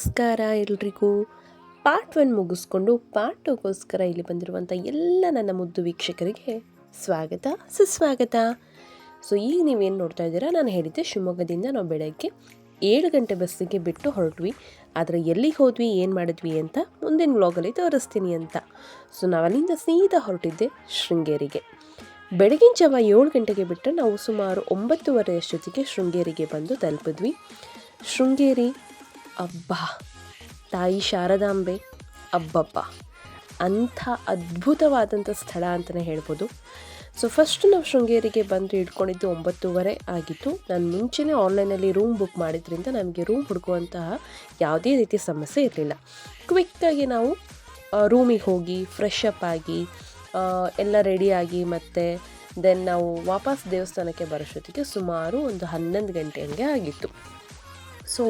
ನಮಸ್ಕಾರ ಎಲ್ರಿಗೂ. Part one ಮುಗಿಸ್ಕೊಂಡು ಪಾರ್ಟ್ ಟೂಗೋಸ್ಕರ ಇಲ್ಲಿ ಬಂದಿರುವಂಥ ಎಲ್ಲ ನನ್ನ ಮುದ್ದು ವೀಕ್ಷಕರಿಗೆ ಸ್ವಾಗತ, ಸುಸ್ವಾಗತ. ಸೊ ಈಗ ನೀವೇನು ನೋಡ್ತಾ ಇದ್ದೀರಾ? ನಾನು ಹೇಳಿದ್ದೆ ಶಿವಮೊಗ್ಗದಿಂದ ನಾವು ಬೆಳಗ್ಗೆ ಏಳು ಗಂಟೆ ಬಸ್ಸಿಗೆ ಬಿಟ್ಟು ಹೊರಟ್ವಿ. ಆದರೆ ಎಲ್ಲಿಗೆ ಹೋದ್ವಿ, ಏನು ಮಾಡಿದ್ವಿ ಅಂತ ಮುಂದಿನ ವ್ಲಾಗಲ್ಲಿ ತೋರಿಸ್ತೀನಿ ಅಂತ. ಸೊ ನಾವು ಅಲ್ಲಿಂದ ಸೀದಾ ಹೊರಟಿದ್ದೆ ಶೃಂಗೇರಿಗೆ. ಬೆಳಗಿನ ಜಾವ ಏಳು ಗಂಟೆಗೆ ಬಿಟ್ಟರೆ ನಾವು ಸುಮಾರು ಒಂಬತ್ತುವರೆ ಅಷ್ಟೊತ್ತಿಗೆ ಶೃಂಗೇರಿಗೆ ಬಂದು ತಲುಪಿದ್ವಿ. ಶೃಂಗೇರಿ ಅಬ್ಬಾ, ತಾಯಿ ಶಾರದಾಂಬೆ, ಅಬ್ಬಬ್ಬ. ಅಂಥ ಅದ್ಭುತವಾದಂಥ ಸ್ಥಳ ಅಂತಲೇ ಹೇಳ್ಬೋದು. ಸೊ ಫಸ್ಟ್ ನಾವು ಶೃಂಗೇರಿಗೆ ಬಂದು ಇಟ್ಕೊಂಡಿದ್ದು ಒಂಬತ್ತೂವರೆ ಆಗಿತ್ತು. ನಾನು ಮುಂಚೆನೇ ಆನ್ಲೈನಲ್ಲಿ ರೂಮ್ ಬುಕ್ ಮಾಡಿದ್ರಿಂದ ನಮಗೆ ರೂಮ್ ಹುಡುಕುವಂತಹ ಯಾವುದೇ ರೀತಿ ಸಮಸ್ಯೆ ಇರಲಿಲ್ಲ. ಕ್ವಿಕ್ಕಾಗಿ ನಾವು ರೂಮಿಗೆ ಹೋಗಿ ಫ್ರೆಶ್ ಅಪ್ ಆಗಿ ಎಲ್ಲ ರೆಡಿಯಾಗಿ ಮತ್ತು ದೆನ್ ನಾವು ವಾಪಸ್ ದೇವಸ್ಥಾನಕ್ಕೆ ಬರೋಷ್ಟೊತ್ತಿಗೆ ಸುಮಾರು ಒಂದು ಹನ್ನೊಂದು ಗಂಟೆ ಹಂಗೆ ಆಗಿತ್ತು. ಸೊ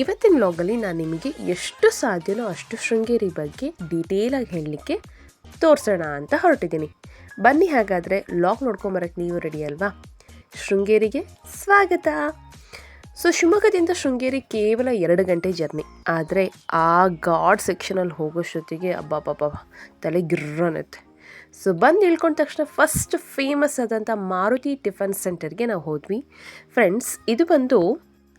ಇವತ್ತಿನ ವ್ಲಾಗಲ್ಲಿ ನಾನು ನಿಮಗೆ ಎಷ್ಟು ಸಾಧ್ಯನೋ ಅಷ್ಟು ಶೃಂಗೇರಿ ಬಗ್ಗೆ ಡೀಟೇಲಾಗಿ ಹೇಳಲಿಕ್ಕೆ ತೋರಿಸೋಣ ಅಂತ ಹೊರಟಿದ್ದೀನಿ. ಬನ್ನಿ ಹಾಗಾದರೆ ಲಾಗ್ ನೋಡ್ಕೊಂಬರಕ್ಕೆ ನೀವು ರೆಡಿ ಅಲ್ವಾ? ಶೃಂಗೇರಿಗೆ ಸ್ವಾಗತ. ಸೊ ಶಿವಮೊಗ್ಗದಿಂದ ಶೃಂಗೇರಿ ಕೇವಲ ಎರಡು ಗಂಟೆ ಜರ್ನಿ ಆದರೆ ಆ ಗಾಡ್ ಸೆಕ್ಷನಲ್ಲಿ ಹೋಗೋಷ್ಟೊತ್ತಿಗೆ ಅಬ್ಬಬ್ಬಬ್ಬ, ತಲೆ ಗಿರ್ರನತ್ತೆ ಸೊ ಬಂದು ಇಳ್ಕೊಂಡ ತಕ್ಷಣ ಫಸ್ಟ್ ಫೇಮಸ್ ಆದಂಥ ಮಾರುತಿ ಟಿಫನ್ ಸೆಂಟರ್ಗೆ ನಾವು ಹೋದ್ವಿ. ಫ್ರೆಂಡ್ಸ್ ಇದು ಬಂದು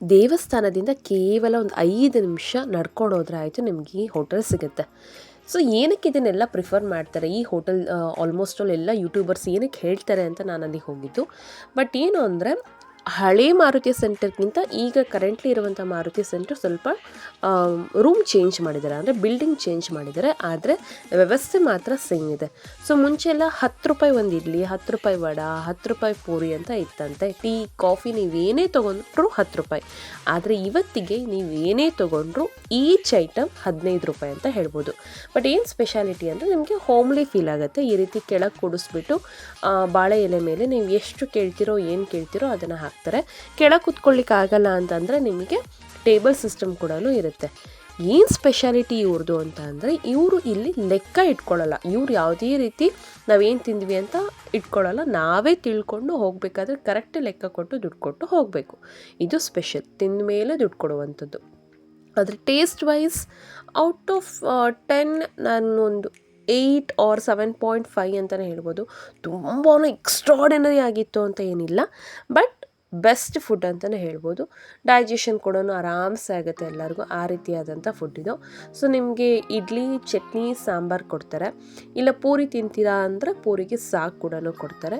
ದೇವಸ್ಥಾನದಿಂದ ಕೇವಲ ಒಂದು ಐದು ನಿಮಿಷ ನಡ್ಕೊಂಡು ಹೋದ್ರೆ ಆಯಿತು ನಿಮಗೆ ಈ ಹೋಟೆಲ್ ಸಿಗುತ್ತೆ. ಸೊ ಏನಕ್ಕೆ ಇದನ್ನೆಲ್ಲ ಪ್ರಿಫರ್ ಮಾಡ್ತಾರೆ? ಈ ಹೋಟೆಲ್ ಆಲ್ಮೋಸ್ಟ್ ಆಲ್ ಎಲ್ಲ ಯೂಟ್ಯೂಬರ್ಸ್ ಏನಕ್ಕೆ ಹೇಳ್ತಾರೆ ಅಂತ ನಾನು ಅಲ್ಲಿಗೆ ಹೋಗಿದ್ದು. ಬಟ್ ಏನು ಅಂದರೆ ಹಳೇ ಮಾರುತಿ ಸೆಂಟರ್ಗಿಂತ ಈಗ ಕರೆಂಟ್ಲಿ ಇರುವಂಥ ಮಾರುತಿ ಸೆಂಟರ್ ಸ್ವಲ್ಪ ರೂಮ್ ಚೇಂಜ್ ಮಾಡಿದ್ದಾರೆ. ಅಂದರೆ ಬಿಲ್ಡಿಂಗ್ ಚೇಂಜ್ ಮಾಡಿದ್ದಾರೆ. ಆದರೆ ವ್ಯವಸ್ಥೆ ಮಾತ್ರ ಸೇಮ್ ಇದೆ. ಸೊ ಮುಂಚೆ ಎಲ್ಲ ಹತ್ತು ರೂಪಾಯಿ ಒಂದು ಇಡ್ಲಿ, ಹತ್ತು ರೂಪಾಯಿ ವಡ, ಹತ್ತು ರೂಪಾಯಿ ಪೂರಿ ಅಂತ ಇತ್ತಂತೆ. ಟೀ, ಕಾಫಿ ನೀವೇನೇ ತೊಗೊಂಡ್ರು ಹತ್ತು ರೂಪಾಯಿ. ಆದರೆ ಇವತ್ತಿಗೆ ನೀವೇನೇ ತೊಗೊಂಡ್ರು ಈಚ್ ಐಟಮ್ ಹದಿನೈದು ರೂಪಾಯಿ ಅಂತ ಹೇಳ್ಬೋದು. ಬಟ್ ಏನು ಸ್ಪೆಷಾಲಿಟಿ ಅಂದರೆ ನಿಮಗೆ ಹೋಮ್ಲಿ ಫೀಲ್ ಆಗುತ್ತೆ. ಈ ರೀತಿ ಕೆಳಗೆ ಕೂಡಿಸ್ಬಿಟ್ಟು ಬಾಳೆ ಎಲೆ ಮೇಲೆ ನೀವು ಎಷ್ಟು ಕೇಳ್ತಿರೋ, ಏನು ಕೇಳ್ತಿರೋ ಅದನ್ನು ಹಾಕ್ತಾರೆ ಕೆಳಗೆ ಕೂತ್ಕೊಳ್ಳಿಕ್ಕಾಗಲ್ಲ ಅಂತಂದರೆ ನಿಮಗೆ ಟೇಬಲ್ ಸಿಸ್ಟಮ್ ಕೂಡ ಇರುತ್ತೆ. ಏನು ಸ್ಪೆಷಾಲಿಟಿ ಇವ್ರದ್ದು ಅಂತ ಅಂದರೆ ಇವರು ಇಲ್ಲಿ ಲೆಕ್ಕ ಇಟ್ಕೊಳ್ಳಲ್ಲ. ಇವ್ರು ಯಾವುದೇ ರೀತಿ ನಾವೇನು ತಿಂದ್ವಿ ಅಂತ ಇಟ್ಕೊಳ್ಳಲ್ಲ. ನಾವೇ ತಿಳ್ಕೊಂಡು ಹೋಗಬೇಕಾದ್ರೆ ಕರೆಕ್ಟ್ ಲೆಕ್ಕ ಕೊಟ್ಟು ದುಡ್ಡು ಕೊಟ್ಟು ಹೋಗಬೇಕು. ಇದು ಸ್ಪೆಷಲ್. ತಿಂದ ಮೇಲೆ ದುಡ್ಡು ಕೊಡುವಂಥದ್ದು. ಆದರೆ taste wise out of ten ನಾನು ಒಂದು eight or seven point five ಅಂತಲೇ ಹೇಳ್ಬೋದು. ತುಂಬಾ ಎಕ್ಸ್ಟ್ರಾಡಿನರಿ ಆಗಿತ್ತು ಅಂತ ಏನಿಲ್ಲ. ಬಟ್ ಬೆಸ್ಟ್ ಫುಡ್ ಅಂತಲೇ ಹೇಳ್ಬೋದು. ಡೈಜೆಷನ್ ಕೂಡ ಆರಾಮ್ಸೆ ಆಗುತ್ತೆ ಎಲ್ಲರಿಗೂ. ಆ ರೀತಿಯಾದಂಥ ಫುಡ್ ಇದು. ಸೊ, ನಿಮಗೆ ಇಡ್ಲಿ, ಚಟ್ನಿ, ಸಾಂಬಾರು ಕೊಡ್ತಾರೆ. ಇಲ್ಲ ಪೂರಿ ತಿಂತೀರಾ ಅಂದರೆ ಪೂರಿಗೆ ಸಾಕು ಕೂಡ ಕೊಡ್ತಾರೆ.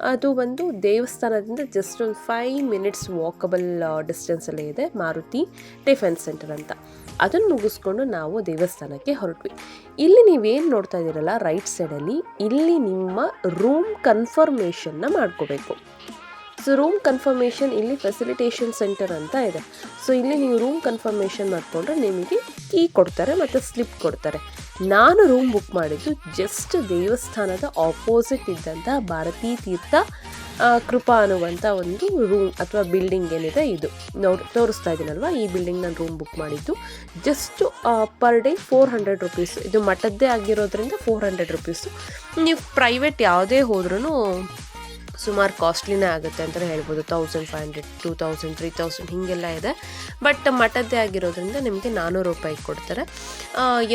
ಅದು ಬಂದು ದೇವಸ್ಥಾನದಿಂದ ಜಸ್ಟ್ ಒಂದು ಫೈವ್ ಮಿನಿಟ್ಸ್ ವಾಕಬಲ್ ಡಿಸ್ಟೆನ್ಸಲ್ಲೇ ಇದೆ. ಮಾರುತಿ ಟಿಫನ್ ಸೆಂಟರ್ ಅಂತ. ಅದನ್ನು ಮುಗಿಸ್ಕೊಂಡು ನಾವು ದೇವಸ್ಥಾನಕ್ಕೆ ಹೊರಟ್ವಿ. ಇಲ್ಲಿ ನೀವೇನು ನೋಡ್ತಾ ಇದ್ದೀರಲ್ಲ, ರೈಟ್ ಸೈಡಲ್ಲಿ ಇಲ್ಲಿ ನಿಮ್ಮ ರೂಮ್ ಕನ್ಫರ್ಮೇಷನ್ನ ಮಾಡ್ಕೋಬೇಕು. ಸೊ ರೂಮ್ ಕನ್ಫರ್ಮೇಷನ್ ಇಲ್ಲಿ ಫೆಸಿಲಿಟೇಷನ್ ಸೆಂಟರ್ ಅಂತ ಇದೆ. ಸೊ ಇಲ್ಲಿ ನೀವು ರೂಮ್ ಕನ್ಫರ್ಮೇಷನ್ ಮಾಡಿಕೊಂಡ್ರೆ ನಿಮಗೆ ಕೀ ಕೊಡ್ತಾರೆ ಮತ್ತು ಸ್ಲಿಪ್ ಕೊಡ್ತಾರೆ. ನಾನು ರೂಮ್ ಬುಕ್ ಮಾಡಿದ್ದು ಜಸ್ಟ್ ದೇವಸ್ಥಾನದ ಆಪೋಸಿಟ್ ಇದ್ದಂಥ ಭಾರತೀ ತೀರ್ಥ ಕೃಪಾ ಅನ್ನುವಂಥ ಒಂದು ರೂಮ್ ಅಥವಾ ಬಿಲ್ಡಿಂಗ್ ಏನಿದೆ ಇದು. ನೋಡಿ, ತೋರಿಸ್ತಾ ಇದ್ದೀನಲ್ವ ಈ ಬಿಲ್ಡಿಂಗ್ ನಾನು ರೂಮ್ ಬುಕ್ ಮಾಡಿದ್ದು. Just per day four hundred rupees ಇದು ಮಠದ್ದೇ ಆಗಿರೋದ್ರಿಂದ ಫೋರ್ ಹಂಡ್ರೆಡ್ ರುಪೀಸು ನೀವು ಪ್ರೈವೇಟ್ ಯಾವುದೇ ಹೋದ್ರೂ ಸುಮಾರು ಕಾಸ್ಟ್ಲಿನೇ ಆಗುತ್ತೆ ಅಂತ ಹೇಳ್ಬೋದು. Thousand five hundred two thousand three thousand ಹೀಗೆಲ್ಲ ಇದೆ. ಬಟ್ ಮಠದ್ದೇ ಆಗಿರೋದ್ರಿಂದ ನಿಮಗೆ ನಾನ್ನೂರು ರೂಪಾಯಿ ಕೊಡ್ತಾರೆ.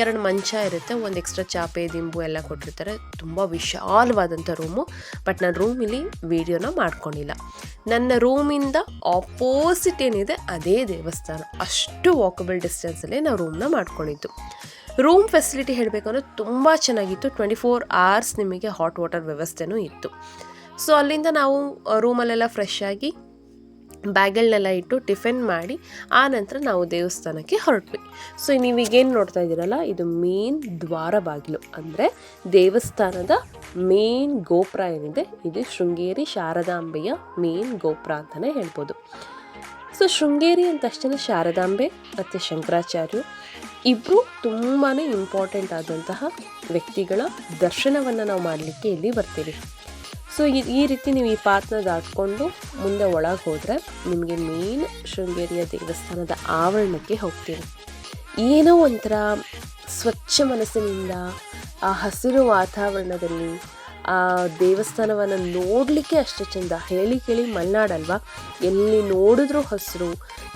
ಎರಡು ಮಂಚ ಇರುತ್ತೆ, ಒಂದು ಎಕ್ಸ್ಟ್ರಾ ಚಾಪೆ, ದಿಂಬು ಎಲ್ಲ ಕೊಟ್ಟಿರ್ತಾರೆ. ತುಂಬ ವಿಶಾಲವಾದಂಥ ರೂಮು. ಬಟ್ ನಾನು ರೂಮಿಲಿ ವೀಡಿಯೋನ ಮಾಡ್ಕೊಂಡಿಲ್ಲ. ನನ್ನ ರೂಮಿಂದ ಆಪೋಸಿಟ್ ಏನಿದೆ, ಅದೇ ದೇವಸ್ಥಾನ. ಅಷ್ಟು ವಾಕಬಲ್ ಡಿಸ್ಟೆನ್ಸಲ್ಲಿ ನಾವು ರೂಮ್ನ ಮಾಡ್ಕೊಂಡಿದ್ದು. ರೂಮ್ ಫೆಸಿಲಿಟಿ ಹೇಳಬೇಕು ಅಂದರೆ ತುಂಬ ಚೆನ್ನಾಗಿತ್ತು. ಟ್ವೆಂಟಿ ಫೋರ್ ಅವರ್ಸ್ ನಿಮಗೆ ಹಾಟ್ ವಾಟರ್ ವ್ಯವಸ್ಥೆನೂ ಇತ್ತು. ಸೊ ಅಲ್ಲಿಂದ ನಾವು ರೂಮಲ್ಲೆಲ್ಲ ಫ್ರೆಶ್ ಆಗಿ ಬ್ಯಾಗಲ್ನೆಲ್ಲ ಇಟ್ಟು ಟಿಫಿನ್ ಮಾಡಿ, ಆ ನಂತರ ನಾವು ದೇವಸ್ಥಾನಕ್ಕೆ ಹೊರಟ್ವಿ. ಸೊ ನೀವೀಗೇನು ನೋಡ್ತಾ ಇದ್ದೀರಲ್ಲ, ಇದು ಮೇನ್ ದ್ವಾರ ಬಾಗಿಲು. ಅಂದರೆ ದೇವಸ್ಥಾನದ ಮೇನ್ ಗೋಪುರ ಏನಿದೆ, ಇದು ಶೃಂಗೇರಿ ಶಾರದಾಂಬೆಯ ಮೇನ್ ಗೋಪುರ ಅಂತಲೇ ಹೇಳ್ಬೋದು. ಸೊ ಶೃಂಗೇರಿ ಅಂದ ತಕ್ಷಣ ಶಾರದಾಂಬೆ ಮತ್ತು ಶಂಕರಾಚಾರ್ಯರು ಇಬ್ಬರು ತುಂಬಾ ಇಂಪಾರ್ಟೆಂಟ್ ಆದಂತಹ ವ್ಯಕ್ತಿಗಳ ದರ್ಶನವನ್ನು ನಾವು ಮಾಡಲಿಕ್ಕೆ ಇಲ್ಲಿ ಬರ್ತೀವಿ. ಸೊ ಈ ರೀತಿ ನೀವು ಈ ಪಾತ್ನ ದಾಟ್ಕೊಂಡು ಮುಂದೆ ಒಳಗೆ ಹೋದರೆ ನಿಮಗೆ ಮೇನ್ ಶೃಂಗೇರಿಯ ದೇವಸ್ಥಾನದ ಆವರಣಕ್ಕೆ ಹೋಗ್ತೀವಿ ಏನೋ ಒಂಥರ ಸ್ವಚ್ಛ ಮನಸ್ಸಿನಿಂದ ಆ ಹಸಿರು ವಾತಾವರಣದಲ್ಲಿ ಆ ದೇವಸ್ಥಾನವನ್ನು ನೋಡಲಿಕ್ಕೆ ಅಷ್ಟು ಚೆಂದ. ಹೇಳಿ ಕೇಳಿ ಮಲೆನಾಡಲ್ವಾ ಎಲ್ಲಿ ನೋಡಿದ್ರೂ ಹಸಿರು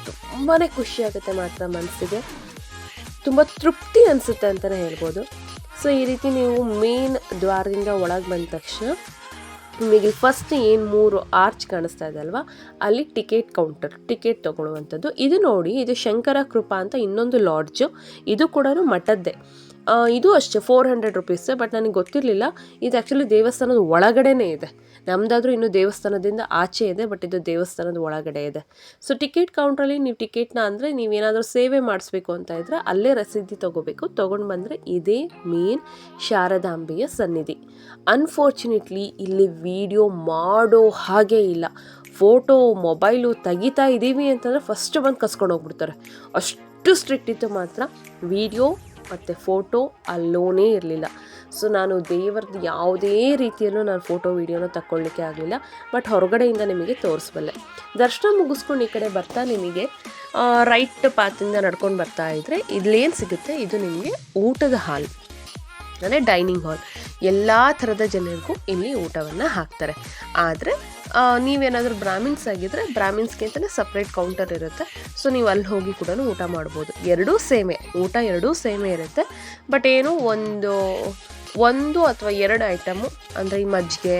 ತುಂಬಾ ಖುಷಿಯಾಗುತ್ತೆ ಮಾತ್ರ ಮನಸ್ಸಿಗೆ. ತುಂಬ ತೃಪ್ತಿ ಅನಿಸುತ್ತೆ ಅಂತಲೇ ಹೇಳ್ಬೋದು. ಸೊ ಈ ರೀತಿ ನೀವು ಮೇನ್ ದ್ವಾರದಿಂದ ಒಳಗೆ ಬಂದ ತಕ್ಷಣ ನಿಮಗೆ ಫಸ್ಟ್ ಏನು ಮೂರು ಆರ್ಚ್ ಕಾಣಿಸ್ತಾ ಇದೆ ಅಲ್ವಾ? ಅಲ್ಲಿ ಟಿಕೆಟ್ ಕೌಂಟರ್ ಟಿಕೆಟ್ ತೊಗೊಳ್ಳುವಂಥದ್ದು. ಇದು ನೋಡಿ, ಇದು ಶಂಕರ ಕೃಪಾ ಅಂತ ಇನ್ನೊಂದು ಲಾಡ್ಜು ಇದು ಕೂಡ ಮಠದ್ದೇ. ಇದು ಅಷ್ಟೇ ಫೋರ್ ಹಂಡ್ರೆಡ್ ರುಪೀಸ್ ಬಟ್ ನನಗೆ ಗೊತ್ತಿರಲಿಲ್ಲ, ಇದು ಆ್ಯಕ್ಚುಲಿ ದೇವಸ್ಥಾನದ ಒಳಗಡೆನೇ ಇದೆ. ನಮ್ಮದಾದರೂ ಇನ್ನು ದೇವಸ್ಥಾನದಿಂದ ಆಚೆ ಇದೆ ಬಟ್ ಇದು ದೇವಸ್ಥಾನದ ಒಳಗಡೆ ಇದೆ. ಸೊ ಟಿಕೆಟ್ ಕೌಂಟ್ರಲ್ಲಿ ನೀವು ಟಿಕೆಟ್ನ ಅಂದರೆ ನೀವೇನಾದರೂ ಸೇವೆ ಮಾಡಿಸ್ಬೇಕು ಅಂತ ಇದ್ದರೆ ಅಲ್ಲೇ ರಸೀದಿ ತೊಗೋಬೇಕು. ತೊಗೊಂಡು ಬಂದರೆ ಇದೇ ಮೇನ್ ಶಾರದಾಂಬೆಯ ಸನ್ನಿಧಿ. ಅನ್ಫಾರ್ಚುನೇಟ್ಲಿ ಇಲ್ಲಿ ವಿಡಿಯೋ ಮಾಡೋ ಹಾಗೆ ಇಲ್ಲ. ಫೋಟೋ ಮೊಬೈಲು ತೆಗಿತಾ ಇದ್ದೀವಿ ಅಂತಂದರೆ ಫಸ್ಟ್ ಬಂದು ಕಸ್ಕೊಂಡು ಹೋಗ್ಬಿಡ್ತಾರೆ. ಅಷ್ಟು ಸ್ಟ್ರಿಕ್ಟ್ ಇತ್ತು ಮಾತ್ರ. ವಿಡಿಯೋ ಮತ್ತು ಫೋಟೋ ಅಲ್ಲೋನೇ ಇರಲಿಲ್ಲ. ಸೊ ನಾನು ದೇವರದ್ದು ಯಾವುದೇ ರೀತಿಯಲ್ಲೂ ನಾನು ಫೋಟೋ, ವೀಡಿಯೋನ ತಗೊಳ್ಳಿಕ್ಕೆ ಆಗಲಿಲ್ಲ. ಬಟ್ ಹೊರಗಡೆಯಿಂದ ನಿಮಗೆ ತೋರಿಸ್ಬಲ್ಲೆ. ದರ್ಶನ ಮುಗಿಸ್ಕೊಂಡು ಈ ಕಡೆ ಬರ್ತಾ ನಿಮಗೆ ರೈಟ್ ಪಾತಿಂದ ನಡ್ಕೊಂಡು ಬರ್ತಾ ಇದ್ದರೆ ಇಲ್ಲೇನು ಸಿಗುತ್ತೆ? ಇದು ನಿಮಗೆ ಊಟದ ಹಾಲ್. ಅಂದರೆ ಡೈನಿಂಗ್ ಹಾಲ್ ಎಲ್ಲ ಥರದ ಜನರಿಗೂ ಇಲ್ಲಿ ಊಟವನ್ನು ಹಾಕ್ತಾರೆ. ಆದರೆ ನೀವೇನಾದರೂ ಬ್ರಾಹ್ಮಿನ್ಸ್ ಆಗಿದ್ದರೆ ಬ್ರಾಹ್ಮಿನ್ಸ್ಗೆ ಅಂತಲೇ ಸಪ್ರೇಟ್ ಕೌಂಟರ್ ಇರುತ್ತೆ. ಸೊ ನೀವು ಅಲ್ಲಿ ಹೋಗಿ ಕೂಡ ಊಟ ಮಾಡ್ಬೋದು. ಎರಡೂ ಸೇಮೆ. ಊಟ ಎರಡೂ ಸೇಮೆ ಇರುತ್ತೆ. ಬಟ್ ಏನು ಒಂದು ಒಂದು ಅಥವಾ ಎರಡು ಐಟಮು ಅಂದರೆ ಈ ಮಜ್ಜಿಗೆ,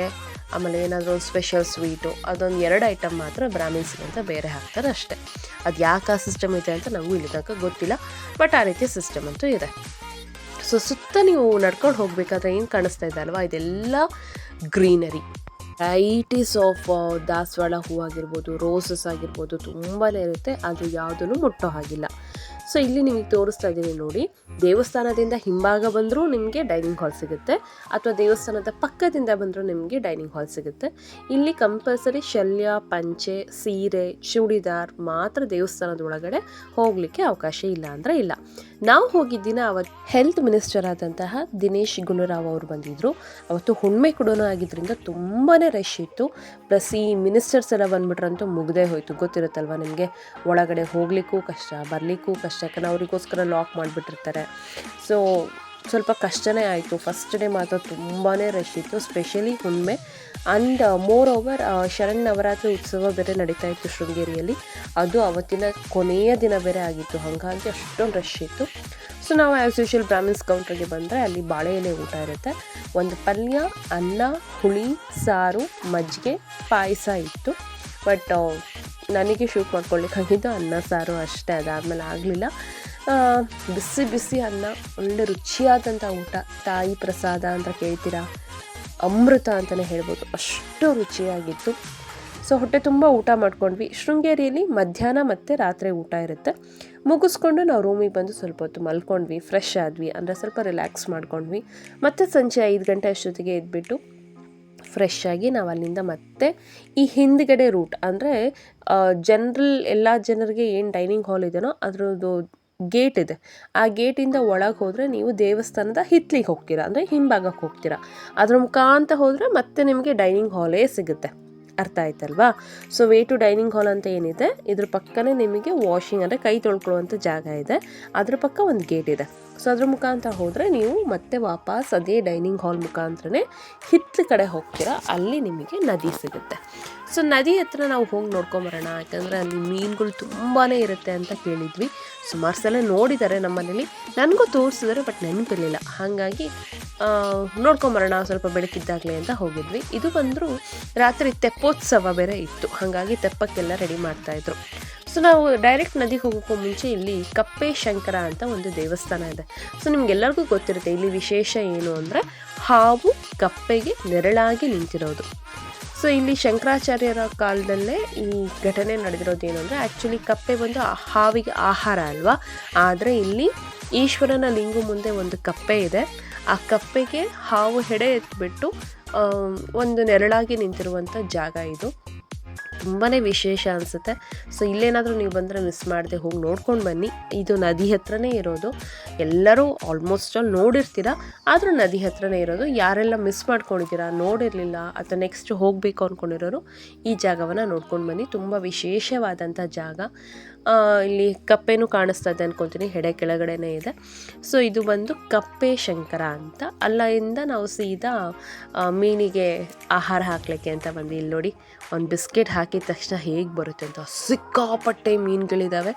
ಆಮೇಲೆ ಏನಾದರೂ ಒಂದು ಸ್ಪೆಷಲ್ ಸ್ವೀಟು ಅದೊಂದು ಎರಡು ಐಟಮ್ ಮಾತ್ರ ಬ್ರಾಹ್ಮಿನ್ಸ್ಗೆ ಅಂತ ಬೇರೆ ಹಾಕ್ತಾರೆ ಅಷ್ಟೇ. ಅದು ಯಾಕೆ ಆ ಸಿಸ್ಟಮ್ ಇದೆ ಅಂತ ನಮಗೂ ಇಲ್ಲಿ ತನಕ ಗೊತ್ತಿಲ್ಲ. ಬಟ್ ಆ ರೀತಿ ಸಿಸ್ಟಮ್ ಅಂತೂ ಇದೆ. ಸೊ ಸುತ್ತ ನೀವು ನಡ್ಕೊಂಡು ಹೋಗಬೇಕಾದ್ರೆ ಏನು ಕಾಣಿಸ್ತಾ ಇದೆ ಅಲ್ವಾ? ಇದೆಲ್ಲ ಗ್ರೀನರಿ ವೆರೈಟೀಸ್ ಆಫ್ ದಾಸವಾಳ ಹೂ ಆಗಿರ್ಬೋದು ರೋಸಸ್ ಆಗಿರ್ಬೋದು ತುಂಬಾ ಇರುತ್ತೆ. ಅದು ಯಾವುದನ್ನು ಮುಟ್ಟೋ ಹಾಗಿಲ್ಲ. ಸೊ ಇಲ್ಲಿ ನಿಮಗೆ ತೋರಿಸ್ತಾ ಇದ್ದೀನಿ ನೋಡಿ. ದೇವಸ್ಥಾನದಿಂದ ಹಿಂಭಾಗ ಬಂದರೂ ನಿಮಗೆ ಡೈನಿಂಗ್ ಹಾಲ್ ಸಿಗುತ್ತೆ. ಅಥವಾ ದೇವಸ್ಥಾನದ ಪಕ್ಕದಿಂದ ಬಂದರೂ ನಿಮಗೆ ಡೈನಿಂಗ್ ಹಾಲ್ ಸಿಗುತ್ತೆ. ಇಲ್ಲಿ ಕಂಪಲ್ಸರಿ ಶಲ್ಯ, ಪಂಚೆ, ಸೀರೆ, ಚೂಡಿದಾರ್ ಮಾತ್ರ ದೇವಸ್ಥಾನದ ಒಳಗಡೆ ಹೋಗಲಿಕ್ಕೆ ಅವಕಾಶ ಇಲ್ಲ ಅಂದರೆ ಇಲ್ಲ. ನಾವು ಹೋಗಿದ್ದಿನ ಅವತ್ತು ಹೆಲ್ತ್ ಮಿನಿಸ್ಟರ್ ಆದಂತಹ ದಿನೇಶ್ ಗುಂಡೂರಾವ್ ಅವರು ಬಂದಿದ್ದರು ಅವತ್ತು ಹುಣ್ಮೆ ಕೂಡ ಆಗಿದ್ದರಿಂದ ತುಂಬಾ ರಶ್ ಇತ್ತು. ಪ್ಲಸ್ ಈ ಮಿನಿಸ್ಟರ್ಸ್ ಎಲ್ಲ ಬಂದ್ಬಿಟ್ರಂತೂ ಮುಗ್ದೇ ಹೋಯಿತು. ಗೊತ್ತಿರುತ್ತಲ್ವ ನಿಮಗೆ? ಒಳಗಡೆ ಹೋಗಲಿಕ್ಕೂ ಕಷ್ಟ, ಬರಲಿಕ್ಕೂ ಕಷ್ಟ. ಯಾಕಂದ್ರೆ ಅವರಿಗೋಸ್ಕರ ಲಾಕ್ ಮಾಡಿಬಿಟ್ಟಿರ್ತಾರೆ. ಸೊ ಸ್ವಲ್ಪ ಕಷ್ಟನೇ ಆಯಿತು. ಫಸ್ಟ್ ಡೇ ಮಾತ್ರ ತುಂಬಾ ರಶ್ ಇತ್ತು ಸ್ಪೆಷಲಿ ಹುಣ್ಮೆ. And more over Sharan Navaratri ಉತ್ಸವ ಬೇರೆ ನಡೀತಾ ಇತ್ತು ಶೃಂಗೇರಿಯಲ್ಲಿ. ಅದು ಅವತ್ತಿನ ಕೊನೆಯ ದಿನ ಬೇರೆ ಆಗಿತ್ತು. ಹಾಗಾಗಿ ಅಷ್ಟೊಂದು ರಶ್ ಇತ್ತು. ಸೊ ನಾವು ಆ್ಯಸ್ ಯೂಶುವಲ್ ಬ್ರಾಹ್ಮಿನ್ಸ್ ಕೌಂಟ್ರಿಗೆ ಬಂದರೆ ಅಲ್ಲಿ ಬಾಳೆ ಎಲೆ ಊಟ ಇರುತ್ತೆ. ಒಂದು ಪಲ್ಯ, ಅನ್ನ, ಹುಳಿ, ಸಾರು, ಮಜ್ಜಿಗೆ, ಪಾಯಸ ಇತ್ತು. ಬಟ್ ನನಗೆ ಶೂಟ್ ಮಾಡ್ಕೊಳ್ಳಿಕ್ಕಾಗಿದ್ದು ಅನ್ನ, ಸಾರು ಅಷ್ಟೇ. ಅದಾದಮೇಲೆ ಆಗಲಿಲ್ಲ. ಬಿಸಿ ಬಿಸಿ ಅನ್ನ, ಒಳ್ಳೆ ರುಚಿಯಾದಂಥ ಊಟ, ತಾಯಿ ಪ್ರಸಾದ ಅಂತ ಕೇಳ್ತೀರಾ? ಅಮೃತ ಅಂತಲೇ ಹೇಳ್ಬೋದು. ಅಷ್ಟು ರುಚಿಯಾಗಿತ್ತು. ಸೊ, ಹೊಟ್ಟೆ ತುಂಬ ಊಟ ಮಾಡ್ಕೊಂಡ್ವಿ. ಶೃಂಗೇರಿಯಲ್ಲಿ ಮಧ್ಯಾಹ್ನ ಮತ್ತು ರಾತ್ರಿ ಊಟ ಇರುತ್ತೆ. ಮುಗಿಸ್ಕೊಂಡು ನಾವು ರೂಮಿಗೆ ಬಂದು ಸ್ವಲ್ಪ ಹೊತ್ತು ಮಲ್ಕೊಂಡ್ವಿ ಫ್ರೆಶ್ ಆದ್ವಿ. ಅಂದರೆ ಸ್ವಲ್ಪ ರಿಲ್ಯಾಕ್ಸ್ ಮಾಡ್ಕೊಂಡ್ವಿ. ಮತ್ತು ಸಂಜೆ ಐದು ಗಂಟೆ ಅಷ್ಟೊತ್ತಿಗೆ ಎದ್ಬಿಟ್ಟು ಫ್ರೆಶ್ ಆಗಿ ನಾವು ಅಲ್ಲಿಂದ ಮತ್ತೆ ಈ ಹಿಂದ್ಗಡೆ ರೂಟ್ ಅಂದರೆ ಜನರಲ್ ಎಲ್ಲ ಜನರಿಗೆ ಏನು ಡೈನಿಂಗ್ ಹಾಲ್ ಇದೆಯೋ, ಅದರದ್ದು ಗೇಟ್ ಇದೆ. ಆ ಗೇಟಿಂದ ಒಳಗೆ ಹೋದರೆ ನೀವು ದೇವಸ್ಥಾನದ ಹಿತ್ಲಿಗೆ ಹೋಗ್ತೀರಾ, ಅಂದರೆ ಹಿಂಭಾಗಕ್ಕೆ ಹೋಗ್ತೀರಾ. ಅದ್ರ ಮುಖಾಂತ ಹೋದರೆ ಮತ್ತೆ ನಿಮಗೆ ಡೈನಿಂಗ್ ಹಾಲೇ ಸಿಗುತ್ತೆ. ಅರ್ಥ ಆಯ್ತಲ್ವಾ? So way to dining hall ಅಂತ ಏನಿದೆ, ಇದ್ರ ಪಕ್ಕನೇ ನಿಮಗೆ ವಾಷಿಂಗ್ ಅಂದರೆ ಕೈ ತೊಳ್ಕೊಳ್ಳುವಂಥ ಜಾಗ ಇದೆ. ಅದ್ರ ಪಕ್ಕ ಒಂದು ಗೇಟ್ ಇದೆ. ಸೊ ಅದ್ರ ಮುಖಾಂತರ ಹೋದರೆ ನೀವು ಮತ್ತೆ ವಾಪಸ್ ಅದೇ ಡೈನಿಂಗ್ ಹಾಲ್ ಮುಖಾಂತರನೇ ಹಿತ್ತಲ ಕಡೆ ಹೋಗ್ತೀರಾ, ಅಲ್ಲಿ ನಿಮಗೆ ನದಿ ಸಿಗುತ್ತೆ. ಸೊ ನದಿ ಹತ್ರ ನಾವು ಹೋಗಿ ನೋಡ್ಕೊಂಬರೋಣ, ಯಾಕಂದರೆ ಅಲ್ಲಿ ಮೀನುಗಳು ತುಂಬಾ ಇರುತ್ತೆ ಅಂತ ಕೇಳಿದ್ವಿ. ಸುಮಾರು ಸಲ ನೋಡಿದ್ದಾರೆ ನಮ್ಮನೇಲಿ. ನನಗೂ ತೋರಿಸಿದ್ದಾರೆ ಬಟ್ ನೆನಪಿರಲಿಲ್ಲ. ಹಾಗಾಗಿ ನೋಡ್ಕೊಂಬರೋಣ, ಸ್ವಲ್ಪ ಬೆಳಕಿದ್ದಾಗಲೇ ಅಂತ ಹೋಗಿದ್ವಿ. ಇದು ಬಂದರೂ ರಾತ್ರಿ ತೆಪ್ಪೋತ್ಸವ ಬೇರೆ ಇತ್ತು. ಹಾಗಾಗಿ ತೆಪ್ಪಕ್ಕೆಲ್ಲ ರೆಡಿ ಮಾಡ್ತಾ ಇದ್ರು. ಸೊ ನಾವು ಡೈರೆಕ್ಟ್ ನದಿಗೆ ಹೋಗೋಕ್ಕೂ ಮುಂಚೆ ಇಲ್ಲಿ ಕಪ್ಪೆ ಶಂಕರ ಅಂತ ಒಂದು ದೇವಸ್ಥಾನ ಇದೆ. ಸೊ ನಿಮ್ಗೆಲ್ಲರಿಗೂ ಗೊತ್ತಿರುತ್ತೆ ಇಲ್ಲಿ ವಿಶೇಷ ಏನು ಅಂದರೆ ಹಾವು ಕಪ್ಪೆಗೆ ನೆರಳಾಗಿ ನಿಂತಿರೋದು. ಸೊ ಇಲ್ಲಿ ಶಂಕರಾಚಾರ್ಯರ ಕಾಲದಲ್ಲೇ ಈ ಘಟನೆ ನಡೆದಿರೋದು ಏನು ಅಂದರೆ ಆ್ಯಕ್ಚುಲಿ ಕಪ್ಪೆ ಬಂದು ಹಾವಿಗೆ ಆಹಾರ ಅಲ್ವಾ? ಆದರೆ ಇಲ್ಲಿ ಈಶ್ವರನ ಲಿಂಗು ಮುಂದೆ ಒಂದು ಕಪ್ಪೆ ಇದೆ. ಆ ಕಪ್ಪೆಗೆ ಹಾವು ಹೆಡೆ ಎತ್ಬಿಟ್ಟು ಒಂದು ನೆರಳಾಗಿ ನಿಂತಿರುವಂಥ ಜಾಗ ಇದು. ತುಂಬಾ ವಿಶೇಷ ಅನಿಸುತ್ತೆ. ಸೊ ಇಲ್ಲೇನಾದರೂ ನೀವು ಬಂದರೆ ಮಿಸ್ ಮಾಡದೆ ಹೋಗಿ ನೋಡ್ಕೊಂಡು ಬನ್ನಿ. ಇದು ನದಿ ಹತ್ರನೇ ಇರೋದು. ಎಲ್ಲರೂ ಆಲ್ಮೋಸ್ಟ್ ಆಲ್ ನೋಡಿರ್ತೀರ. ಆದರೂ ನದಿ ಹತ್ರನೇ ಇರೋದು. ಯಾರೆಲ್ಲ ಮಿಸ್ ಮಾಡ್ಕೊಂಡಿದ್ದೀರಾ, ನೋಡಿರಲಿಲ್ಲ, ಅಥವಾ ನೆಕ್ಸ್ಟ್ ಹೋಗಬೇಕು ಅಂದ್ಕೊಂಡಿರೋರು ಈ ಜಾಗವನ್ನು ನೋಡ್ಕೊಂಡು ಬನ್ನಿ. ತುಂಬ ವಿಶೇಷವಾದಂಥ ಜಾಗ. ಇಲ್ಲಿ ಕಪ್ಪೆನೂ ಕಾಣಿಸ್ತಾ ಇದೆ ಅನ್ಕೊತೀನಿ, ಹೆಡೆ ಕೆಳಗಡೆನೇ ಇದೆ. ಸೊ ಇದು ಬಂದು ಕಪ್ಪೆ ಶಂಕರ ಅಂತ. ಅಲ್ಲಿಂದ ನಾವು ಸೀದಾ ಮೀನಿಗೆ ಆಹಾರ ಹಾಕ್ಲಿಕ್ಕೆ ಅಂತ ಬಂದು ಇಲ್ಲಿ ನೋಡಿ. ಒಂದು ಬಿಸ್ಕೆಟ್ ಹಾಕಿದ ತಕ್ಷಣ ಹೇಗೆ ಬರುತ್ತೆ ಅಂತ. ಸಿಕ್ಕಾಪಟ್ಟೆ ಮೀನುಗಳಿದ್ದಾವೆ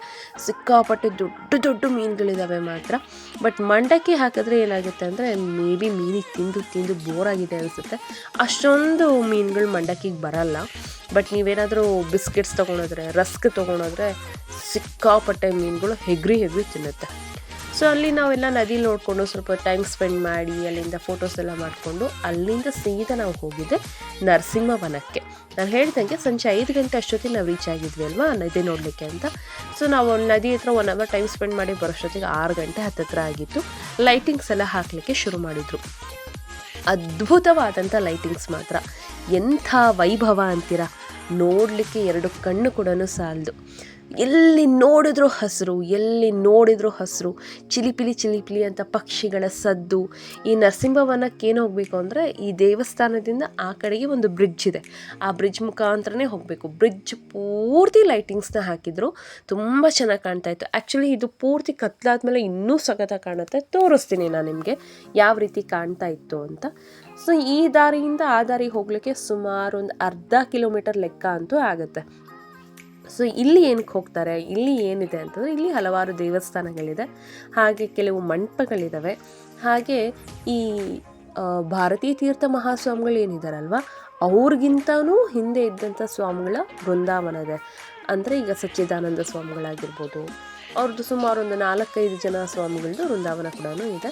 ಸಿಕ್ಕಾಪಟ್ಟೆ ದೊಡ್ಡ ದೊಡ್ಡ ಮೀನುಗಳಿದ್ದಾವೆ ಮಾತ್ರ. ಬಟ್ ಮಂಡಕ್ಕಿ ಹಾಕಿದ್ರೆ ಏನಾಗುತ್ತೆ ಅಂದರೆ ಮೇ ಬಿ ಮೀನಿಗೆ ತಿಂದು ತಿಂದು ಬೋರ್ ಆಗಿದೆ ಅನಿಸುತ್ತೆ. ಅಷ್ಟೊಂದು ಮೀನುಗಳು ಮಂಡಕ್ಕಿಗೆ ಬರಲ್ಲ. ಬಟ್ ನೀವೇನಾದರೂ ಬಿಸ್ಕೆಟ್ಸ್ ತೊಗೊಂಡೋದ್ರೆ, ರಸ್ಕ್ ತೊಗೊಂಡೋದ್ರೆ ಸಿಕ್ಕಾಪಟ್ಟೆ ಮೀನುಗಳು ಹೆಗ್ರಿ ಹೆಗ್ರಿ ತಿನ್ನುತ್ತೆ. ಸೊ ಅಲ್ಲಿ ನಾವೆಲ್ಲ ನದಿ ನೋಡಿಕೊಂಡು ಸ್ವಲ್ಪ ಟೈಮ್ ಸ್ಪೆಂಡ್ ಮಾಡಿ, ಅಲ್ಲಿಂದ ಫೋಟೋಸ್ ಎಲ್ಲ ಮಾಡಿಕೊಂಡು, ಅಲ್ಲಿಂದ ಸೀದಾ ನಾವು ಹೋಗಿದ್ದೆ ನರಸಿಂಹವನಕ್ಕೆ. ನಾನು ಹೇಳ್ದಂಗೆ ಸಂಜೆ ಐದು ಗಂಟೆ ಅಷ್ಟೊತ್ತಿಗೆ ನಾವು ರೀಚ್ ಆಗಿದ್ವಿ ಅಲ್ವಾ? ನದಿ ನೋಡಲಿಕ್ಕೆ ಅಂತ. ಸೊ ನಾವು ನದಿ ಹತ್ರ ಒನ್ ಅವರ್ ಟೈಮ್ ಸ್ಪೆಂಡ್ ಮಾಡಿ ಬರೋಷ್ಟೊತ್ತಿಗೆ ಆರು ಗಂಟೆ ಹತ್ತತ್ರ ಆಗಿತ್ತು. ಲೈಟಿಂಗ್ಸ್ ಎಲ್ಲ ಹಾಕಲಿಕ್ಕೆ ಶುರು ಮಾಡಿದರು. ಅದ್ಭುತವಾದಂಥ ಲೈಟಿಂಗ್ಸ್ ಮಾತ್ರ. ಎಂಥ ವೈಭವ ಅಂತೀರ? ನೋಡಲಿಕ್ಕೆ ಎರಡು ಕಣ್ಣು ಕೂಡ ಸಾಲದು. ಎಲ್ಲಿ ನೋಡಿದ್ರೂ ಹಸಿರು, ಎಲ್ಲಿ ನೋಡಿದ್ರೂ ಹಸಿರು, ಚಿಲಿಪಿಲಿ ಚಿಲಿಪಿಲಿ ಅಂತ ಪಕ್ಷಿಗಳ ಸದ್ದು, ಈ ನರಸಿಂಹವನಕ್ಕೆ ಏನು ಹೋಗಬೇಕು ಅಂದರೆ ಈ ದೇವಸ್ಥಾನದಿಂದ ಆ ಕಡೆಗೆ ಒಂದು ಬ್ರಿಡ್ಜ್ ಇದೆ. ಆ ಬ್ರಿಡ್ಜ್ ಮುಖಾಂತರನೇ ಹೋಗಬೇಕು. ಬ್ರಿಡ್ಜ್ ಪೂರ್ತಿ ಲೈಟಿಂಗ್ಸ್ನ ಹಾಕಿದ್ರು, ತುಂಬ ಚೆನ್ನಾಗಿ ಕಾಣ್ತಾ ಇತ್ತು. ಆ್ಯಕ್ಚುಲಿ ಇದು ಪೂರ್ತಿ ಕತ್ಲಾದ್ಮೇಲೆ ಇನ್ನೂ ಸಖತ ಕಾಣುತ್ತೆ. ತೋರಿಸ್ತೀನಿ ನಾನು ನಿಮಗೆ ಯಾವ ರೀತಿ ಕಾಣ್ತಾ ಇತ್ತು ಅಂತ. ಸೊ ಈ ದಾರಿಯಿಂದ ಆ ದಾರಿಗೆ ಹೋಗಲಿಕ್ಕೆ ಸುಮಾರು ಒಂದು ಅರ್ಧ ಕಿಲೋಮೀಟರ್ ಲೆಕ್ಕ ಅಂತೂ ಆಗುತ್ತೆ. ಸೊ ಇಲ್ಲಿ ಏನಕ್ಕೆ ಹೋಗ್ತಾರೆ? ಇಲ್ಲಿ ಏನಿದೆ ಅಂತಂದರೆ, ಇಲ್ಲಿ ಹಲವಾರು ದೇವಸ್ಥಾನಗಳಿದೆ. ಹಾಗೆ ಕೆಲವು ಮಂಟಪಗಳಿದ್ದಾವೆ ಹಾಗೆ ಈ ಭಾರತೀಯ ತೀರ್ಥ ಮಹಾಸ್ವಾಮಿಗಳು ಏನಿದಾರಲ್ವ? ಅವ್ರಿಗಿಂತನೂ ಹಿಂದೆ ಇದ್ದಂಥ ಸ್ವಾಮಿಗಳ ಬೃಂದಾವನ ಇದೆ. ಅಂದರೆ ಈಗ ಸಚ್ಚಿದಾನಂದ ಸ್ವಾಮಿಗಳಾಗಿರ್ಬೋದು. ಅವ್ರದ್ದು ಸುಮಾರು ಒಂದು ನಾಲ್ಕೈದು ಜನ ಸ್ವಾಮಿಗಳದ್ದು ವೃಂದಾವನ ಕೂಡ ಇದೆ.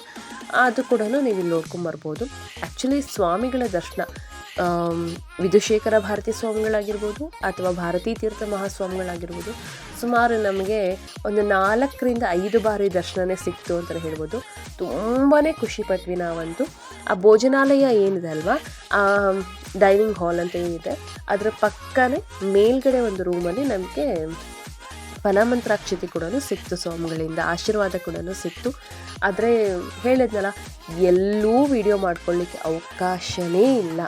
ಅದು ಕೂಡ ನೀವು ಇಲ್ಲಿ ನೋಡ್ಕೊಂಬರ್ಬೋದು. ಆ್ಯಕ್ಚುಲಿ ಸ್ವಾಮಿಗಳ ದರ್ಶನ ವಿಧುಶೇಖರ ಭಾರತಿ ಸ್ವಾಮಿಗಳಾಗಿರ್ಬೋದು ಅಥವಾ ಭಾರತೀ ತೀರ್ಥ ಮಹಾಸ್ವಾಮಿಗಳಾಗಿರ್ಬೋದು, ಸುಮಾರು ನಮಗೆ ಒಂದು ನಾಲ್ಕರಿಂದ ಐದು ಬಾರಿ ದರ್ಶನವೇ ಸಿಕ್ತು ಅಂತ ಹೇಳ್ಬೋದು. ತುಂಬಾ ಖುಷಿ ಪಟ್ವಿ ನಾವಂತೂ. ಆ ಭೋಜನಾಲಯ ಏನಿದೆ ಅಲ್ವಾ? ಆ, ಡೈನಿಂಗ್ ಹಾಲ್ ಅಂತ ಏನಿದೆ, ಅದರ ಪಕ್ಕನೇ ಮೇಲ್ಗಡೆ ಒಂದು ರೂಮಲ್ಲಿ ನಮಗೆ ಫಲಮಂತ್ರಾಕ್ಷತೆ ಕೂಡ ಸಿಕ್ತು, ಸ್ವಾಮಿಗಳಿಂದ ಆಶೀರ್ವಾದ ಕೂಡ ಸಿಕ್ತು. ಆದರೆ ಹೇಳಿದ್ನಲ್ಲ, ಎಲ್ಲೂ ವಿಡಿಯೋ ಮಾಡ್ಕೊಳ್ಳಿಕ್ಕೆ ಅವಕಾಶವೇ ಇಲ್ಲ.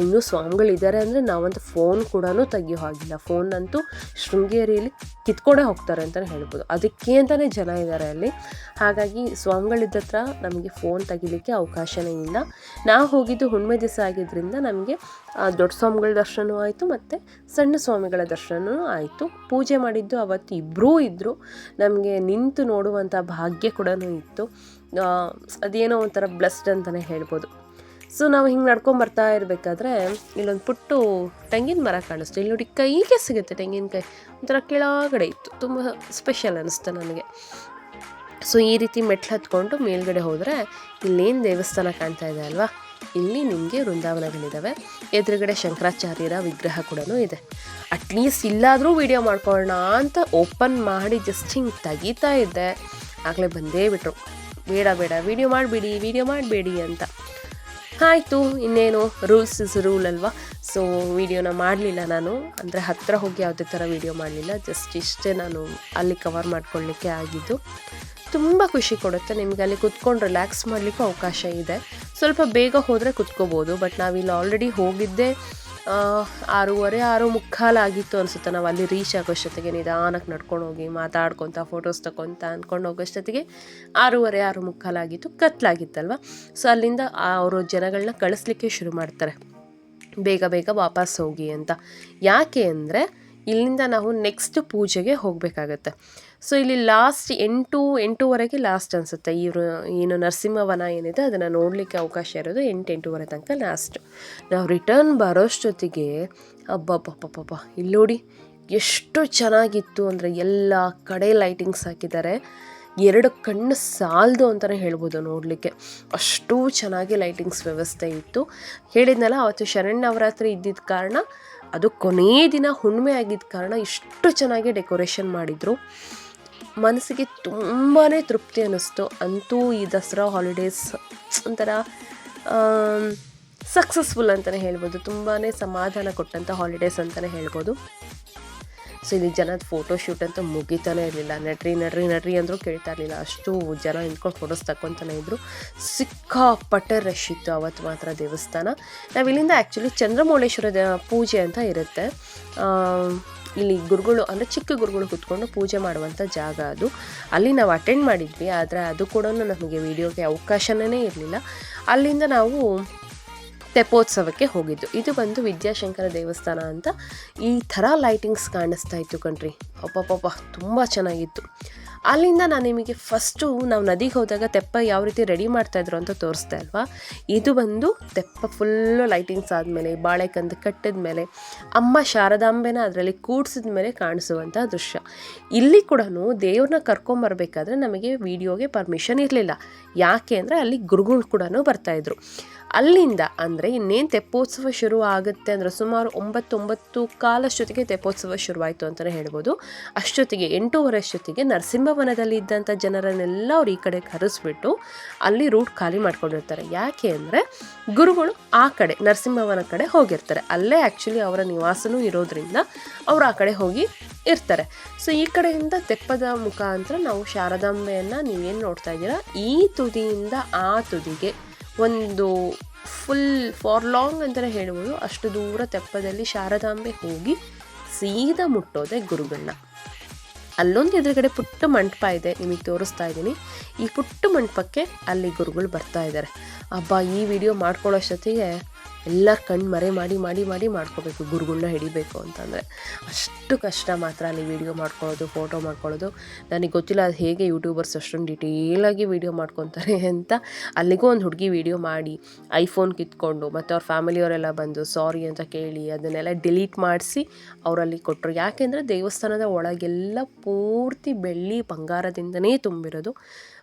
ಇನ್ನೂ ಸ್ವಾಮಿಗಳಿದ್ದಾರೆ ಅಂದರೆ ನಾವಂತೂ ಫೋನ್ ಕೂಡ ತೆಗಿಯೋ ಹಾಗಿಲ್ಲ. ಅಂತೂ ಶೃಂಗೇರಿಯಲ್ಲಿ ಕಿತ್ಕೊಂಡೇ ಹೋಗ್ತಾರೆ ಅಂತಲೇ ಹೇಳ್ಬೋದು. ಅದಕ್ಕೆ ಅಂತಲೇ ಜನ ಇದ್ದಾರೆ ಅಲ್ಲಿ. ಹಾಗಾಗಿ ಸ್ವಾಮಿಗಳಿದ್ದ ಹತ್ರ ನಮಗೆ ಫೋನ್ ತೆಗಿಲಿಕ್ಕೆ ಅವಕಾಶವೇ ಇಲ್ಲ. ನಾವು ಹೋಗಿದ್ದು ಹುಣ್ಣಿಮೆ ದಿವಸ ಆಗಿದ್ದರಿಂದ ನಮಗೆ ದೊಡ್ಡ ಸ್ವಾಮಿಗಳ ದರ್ಶನವೂ ಆಯಿತು ಮತ್ತು ಸಣ್ಣ ಸ್ವಾಮಿಗಳ ದರ್ಶನವೂ ಆಯಿತು. ಪೂಜೆ ಮಾಡಿದ್ದು ಅವತ್ತು ಇಬ್ಬರೂ ಇದ್ದರು ನಮಗೆ ನಿಂತು ನೋಡುವಂಥ ಭಾಗ್ಯ ಕೂಡ ಇತ್ತು. ಅದೇನೋ ಒಂಥರ ಬ್ಲೆಸ್ಡ್ ಅಂತಲೇ ಹೇಳ್ಬೋದು. ಸೊ ನಾವು ಹಿಂಗೆ ನಡ್ಕೊಂಬರ್ತಾ ಇರಬೇಕಾದ್ರೆ, ಇಲ್ಲೊಂದು ಪುಟ್ಟು ತೆಂಗಿನ ಮರ ಕಾಣಿಸ್ತು. ಇಲ್ಲಿ ನೋಡಿ ಕೈಗೆ ಸಿಗುತ್ತೆ ತೆಂಗಿನಕಾಯಿ. ಒಂಥರ ಕೆಳಗಡೆ ಇತ್ತು. ತುಂಬ ಸ್ಪೆಷಲ್ ಅನ್ನಿಸ್ತು ನನಗೆ. ಸೊ ಈ ರೀತಿ ಮೆಟ್ಲು ಹತ್ಕೊಂಡು ಮೇಲ್ಗಡೆ ಹೋದರೆ ಇಲ್ಲೇನು ದೇವಸ್ಥಾನ ಕಾಣ್ತಾ ಇದೆ ಅಲ್ವಾ? ಇಲ್ಲಿ ನಿಮಗೆ ವೃಂದಾವನಗಳಿದ್ದಾವೆ ಎದುರುಗಡೆ ಶಂಕರಾಚಾರ್ಯರ ವಿಗ್ರಹ ಕೂಡ ಇದೆ. ಅಟ್ಲೀಸ್ಟ್ ಇಲ್ಲಾದರೂ ವಿಡಿಯೋ ಮಾಡ್ಕೊಳ್ಳೋಣ ಅಂತ ಓಪನ್ ಮಾಡಿ ಜಸ್ಟ್ ಹಿಂಗೆ ತೆಗಿತಾ ಇದ್ದೆ. ಆಗಲೇ ಬಂದೇ ಬಿಟ್ರು. ಬೇಡ ಬೇಡ. ವಿಡಿಯೋ ಮಾಡಬೇಡಿ ವಿಡಿಯೋ ಮಾಡಬೇಡಿ ಅಂತ. ಆಯಿತು, ಇನ್ನೇನು ರೂಲ್ಸ್ ಇಸ್ ರೂಲ್ ಅಲ್ವಾ? ಸೊ ವಿಡಿಯೋನ ಮಾಡಲಿಲ್ಲ ನಾನು. ಅಂದರೆ ಹತ್ತಿರ ಹೋಗಿ ಯಾವುದೇ ಥರ ವಿಡಿಯೋ ಮಾಡಲಿಲ್ಲ. ಜಸ್ಟ್ ಇಷ್ಟೇ ನಾನು ಅಲ್ಲಿ ಕವರ್ ಮಾಡ್ಕೊಳ್ಳಿಕ್ಕೆ ಆಗಿದ್ದು. ತುಂಬ ಖುಷಿ ಕೊಡುತ್ತೆ. ನಿಮಗೆ ಅಲ್ಲಿ ಕುತ್ಕೊಂಡು ರಿಲ್ಯಾಕ್ಸ್ ಮಾಡಲಿಕ್ಕೂ ಅವಕಾಶ ಇದೆ. ಸ್ವಲ್ಪ ಬೇಗ ಹೋದರೆ ಕುತ್ಕೋಬೋದು ಬಟ್ ನಾವಿಲ್ಲಿ ಆಲ್ರೆಡಿ ಹೋಗಿದ್ದೆ ಆರೂವರೆ, ಆರು ಮುಕ್ಕಾಲಾಗಿತ್ತು ಅನಿಸುತ್ತೆ. ನಾವು ಅಲ್ಲಿ ರೀಚ್ ಆಗೋಷ್ಟೊತ್ತಿಗೆ ನಿಧಾನಕ್ಕೆ ನಡ್ಕೊಂಡು ಹೋಗಿ ಮಾತಾಡ್ಕೊತ ಫೋಟೋಸ್ ತಗೊತ ಅಂದ್ಕೊಂಡು ಹೋಗೋಷ್ಟೊತ್ತಿಗೆ ಆರೂವರೆ, ಆರು ಮುಕ್ಕಾಲಾಗಿತ್ತು ಕತ್ಲಾಗಿತ್ತಲ್ವ? ಸೊ ಅಲ್ಲಿಂದ ಅವರು ಜನಗಳನ್ನ ಕಳಿಸ್ಲಿಕ್ಕೆ ಶುರು ಮಾಡ್ತಾರೆ. ಬೇಗ ಬೇಗ ವಾಪಸ್ ಹೋಗಿ ಅಂತ. ಯಾಕೆ ಅಂದರೆ, ಇಲ್ಲಿಂದ ನಾವು ನೆಕ್ಸ್ಟ್ ಪೂಜೆಗೆ ಹೋಗಬೇಕಾಗತ್ತೆ. ಸೊ ಇಲ್ಲಿ ಲಾಸ್ಟ್ ಎಂಟು, ಎಂಟೂವರೆಗೆ ಲಾಸ್ಟ್ ಅನಿಸುತ್ತೆ. ಇವರು ಏನು ನರಸಿಂಹವನ ಏನಿದೆ, ಅದನ್ನು ನೋಡಲಿಕ್ಕೆ ಅವಕಾಶ ಇರೋದು ಎಂಟು, ಎಂಟೂವರೆ ತನಕ ಲಾಸ್ಟ್ ನಾವು ರಿಟರ್ನ್ ಬರೋಷ್ಟೊತ್ತಿಗೆ ಅಬ್ಬಬ್ಬಬ್ಬಬ್ಬ. ಇಲ್ಲಿ ನೋಡಿ, ಎಷ್ಟು ಚೆನ್ನಾಗಿತ್ತು ಅಂದರೆ ಎಲ್ಲ ಕಡೆ ಲೈಟಿಂಗ್ಸ್ ಹಾಕಿದ್ದಾರೆ. ಎರಡು ಕಣ್ಣು ಸಾಲದು ಅಂತಲೇ ಹೇಳ್ಬೋದು ನೋಡಲಿಕ್ಕೆ. ಅಷ್ಟು ಚೆನ್ನಾಗಿ ಲೈಟಿಂಗ್ಸ್ ವ್ಯವಸ್ಥೆ ಇತ್ತು. ಹೇಳಿದ್ನಲ್ಲ, ಅವತ್ತು ಶರಣ್ ನವರಾತ್ರಿ ಇದ್ದಿದ್ದ ಕಾರಣ, ಅದು ಕೊನೆಯ ದಿನ ಹುಣ್ಣಿಮೆ ಆಗಿದ್ದ ಕಾರಣ ಇಷ್ಟು ಚೆನ್ನಾಗಿ ಡೆಕೋರೇಷನ್ ಮಾಡಿದರು. ಮನಸ್ಸಿಗೆ ತುಂಬಾ ತೃಪ್ತಿ ಅನ್ನಿಸ್ತು. ಅಂತೂ ಈ ದಸರಾ ಹಾಲಿಡೇಸ್ ಒಂಥರ ಸಕ್ಸಸ್ಫುಲ್ ಅಂತಲೇ ಹೇಳ್ಬೋದು. ತುಂಬಾ ಸಮಾಧಾನ ಕೊಟ್ಟಂಥ ಹಾಲಿಡೇಸ್ ಅಂತಲೇ ಹೇಳ್ಬೋದು. ಸೊ ಇಲ್ಲಿ ಜನದ ಫೋಟೋ ಶೂಟ್ ಅಂತ ಮುಗಿತಾನೇ ಇರಲಿಲ್ಲ. ನಡ್ರಿ ನಡ್ರಿ ನಡ್ರಿ ಅಂದರೂ ಕೇಳ್ತಾ ಇರಲಿಲ್ಲ. ಅಷ್ಟು ಜನ ನಿಂತ್ಕೊಂಡು ಫೋಟೋಸ್ ತಗೊತಾನೆ ಇದ್ದರು ಸಿಕ್ಕಾಪಟ್ಟೆ ರಶ್ ಇತ್ತು ಅವತ್ತು ಮಾತ್ರ ದೇವಸ್ಥಾನ. ನಾವು ಇಲ್ಲಿಂದ ಆ್ಯಕ್ಚುಲಿ ಚಂದ್ರಮೌಳೇಶ್ವರ ಪೂಜೆ ಅಂತ ಇರುತ್ತೆ. ಇಲ್ಲಿ ಗುರುಗಳು, ಅಂದರೆ ಚಿಕ್ಕ ಗುರುಗಳು ಕೂತ್ಕೊಂಡು ಪೂಜೆ ಮಾಡುವಂಥ ಜಾಗ ಅದು. ಅಲ್ಲಿ ನಾವು ಅಟೆಂಡ್ ಮಾಡಿದ್ವಿ, ಆದರೆ ಅದು ಕೂಡ ನಮಗೆ ವೀಡಿಯೋಗೆ ಅವಕಾಶನೇ ಇರಲಿಲ್ಲ. ಅಲ್ಲಿಂದ ನಾವು ತೆಪ್ಪೋತ್ಸವಕ್ಕೆ ಹೋಗಿದ್ದು. ಇದು ಬಂದು ವಿದ್ಯಾಶಂಕರ ದೇವಸ್ಥಾನ ಅಂತ ಈ ಥರ ಲೈಟಿಂಗ್ಸ್ ಕಾಣಿಸ್ತಾ ಇತ್ತು ಕಣ್ರಿ. ಪಪ್ಪ ತುಂಬ ಚೆನ್ನಾಗಿತ್ತು. ಅಲ್ಲಿಂದ ನಾನು ನಿಮಗೆ ಫಸ್ಟು ನಾವು ನದಿಗೆ ಹೋದಾಗ ತೆಪ್ಪ ಯಾವ ರೀತಿ ರೆಡಿ ಮಾಡ್ತಾಯಿದ್ರು ಅಂತ ತೋರಿಸ್ದೆ ಅಲ್ವಾ? ಇದು ಬಂದು ತೆಪ್ಪ ಫುಲ್ಲು ಲೈಟಿಂಗ್ಸ್ ಆದಮೇಲೆ, ಬಾಳೆಕಂದು ಕಟ್ಟಿದ ಮೇಲೆ ಅಮ್ಮ ಶಾರದಾಂಬೆನ ಅದರಲ್ಲಿ ಕೂಡ್ಸಿದ ಮೇಲೆ ಕಾಣಿಸುವಂಥ ದೃಶ್ಯ. ಇಲ್ಲಿ ಕೂಡ ದೇವ್ರನ್ನ ಕರ್ಕೊಂಬರ್ಬೇಕಾದ್ರೆ ನಮಗೆ ವಿಡಿಯೋಗೆ ಪರ್ಮಿಷನ್ ಇರಲಿಲ್ಲ. ಯಾಕೆ ಅಂದರೆ ಅಲ್ಲಿ ಗುರುಗಳು ಕೂಡ ಬರ್ತಾಯಿದ್ರು ಅಲ್ಲಿಂದ ಅಂದರೆ ಇನ್ನೇನು ತೆಪ್ಪೋತ್ಸವ ಶುರು ಆಗುತ್ತೆ ಅಂದರೆ ಸುಮಾರು ಒಂಬತ್ತೊಂಬತ್ತು ಕಾಲಷ್ಟೊತ್ತಿಗೆ ತೆಪ್ಪೋತ್ಸವ ಶುರುವಾಯಿತು ಅಂತಲೇ ಹೇಳ್ಬೋದು. ಅಷ್ಟೊತ್ತಿಗೆ, ಎಂಟೂವರೆ ಅಷ್ಟೊತ್ತಿಗೆ ನರಸಿಂಹವನದಲ್ಲಿ ಇದ್ದಂಥ ಜನರನ್ನೆಲ್ಲ ಅವ್ರು ಈ ಕಡೆ ಕರೆಸ್ಬಿಟ್ಟು ಅಲ್ಲಿ ರೂಟ್ ಖಾಲಿ ಮಾಡ್ಕೊಂಡಿರ್ತಾರೆ. ಯಾಕೆ ಅಂದರೆ ಗುರುಗಳು ಆ ಕಡೆ, ನರಸಿಂಹವನ ಕಡೆ ಹೋಗಿರ್ತಾರೆ. ಅಲ್ಲೇ ಆ್ಯಕ್ಚುಲಿ ಅವರ ನಿವಾಸನೂ ಇರೋದ್ರಿಂದ ಅವರು ಆ ಕಡೆ ಹೋಗಿ ಇರ್ತಾರೆ. ಸೊ ಈ ಕಡೆಯಿಂದ ತೆಪ್ಪದ ಮುಖಾಂತರ ನಾವು ಶಾರದಾಂಬೆಯನ್ನು ನೀವೇನು ನೋಡ್ತಾ ಇದ್ದೀರಾ? ಈ ತುದಿಯಿಂದ ಆ ತುದಿಗೆ ಒಂದು ಫುಲ್ ಫಾರ್ ಲಾಂಗ್ ಅಂತಲೇ ಹೇಳ್ಬೋದು. ಅಷ್ಟು ದೂರ ತೆಪ್ಪದಲ್ಲಿ ಶಾರದಾಂಬೆ ಹೋಗಿ ಸೀದಾ ಮುಟ್ಟೋದೆ ಗುರುಗಳನ್ನ ಅಲ್ಲೊಂದು ಎದುರುಗಡೆ ಪುಟ್ಟ ಮಂಟಪ ಇದೆ, ನಿಮಗೆ ತೋರಿಸ್ತಾ ಇದ್ದೀನಿ. ಈ ಪುಟ್ಟ ಮಂಟಪಕ್ಕೆ ಅಲ್ಲಿ ಗುರುಗಳು ಬರ್ತಾ ಇದ್ದಾರೆ. ಅಬ್ಬಾ, ಈ ವಿಡಿಯೋ ಮಾಡ್ಕೊಳ್ಳೋಷ್ಟೊತ್ತಿಗೆ ಎಲ್ಲರ ಕಣ್ಣು ಮರೆ ಮಾಡಿ ಮಾಡಿ ಮಾಡಿ ಮಾಡ್ಕೋಬೇಕು ಗುರುಗಳನ್ನ ಹಿಡಿಬೇಕು ಅಂತಂದರೆ. ಅಷ್ಟು ಕಷ್ಟ ಮಾತ್ರ ಅಲ್ಲಿ ವೀಡಿಯೋ ಮಾಡ್ಕೊಳ್ಳೋದು ಫೋಟೋ ಮಾಡ್ಕೊಳ್ಳೋದು. ನನಗೆ ಗೊತ್ತಿಲ್ಲ ಅದು ಹೇಗೆ ಯೂಟ್ಯೂಬರ್ಸ್ ಅಷ್ಟೊಂದು ಡಿಟೇಲಾಗಿ ವೀಡಿಯೋ ಮಾಡ್ಕೊತಾರೆ ಅಂತ. ಅಲ್ಲಿಗೂ ಒಂದು ಹುಡುಗಿ ವೀಡಿಯೋ ಮಾಡಿ ಐಫೋನ್ ಕಿತ್ಕೊಂಡು, ಮತ್ತು ಅವ್ರ ಫ್ಯಾಮಿಲಿಯವರೆಲ್ಲ ಬಂದು ಸಾರಿ ಅಂತ ಕೇಳಿ, ಅದನ್ನೆಲ್ಲ ಡಿಲೀಟ್ ಮಾಡಿಸಿ ಅವರಲ್ಲಿ ಕೊಟ್ಟರು ಯಾಕೆಂದರೆ ದೇವಸ್ಥಾನದ ಒಳಗೆಲ್ಲ ಪೂರ್ತಿ ಬೆಳ್ಳಿ ಬಂಗಾರದಿಂದನೇ ತುಂಬಿರೋದು.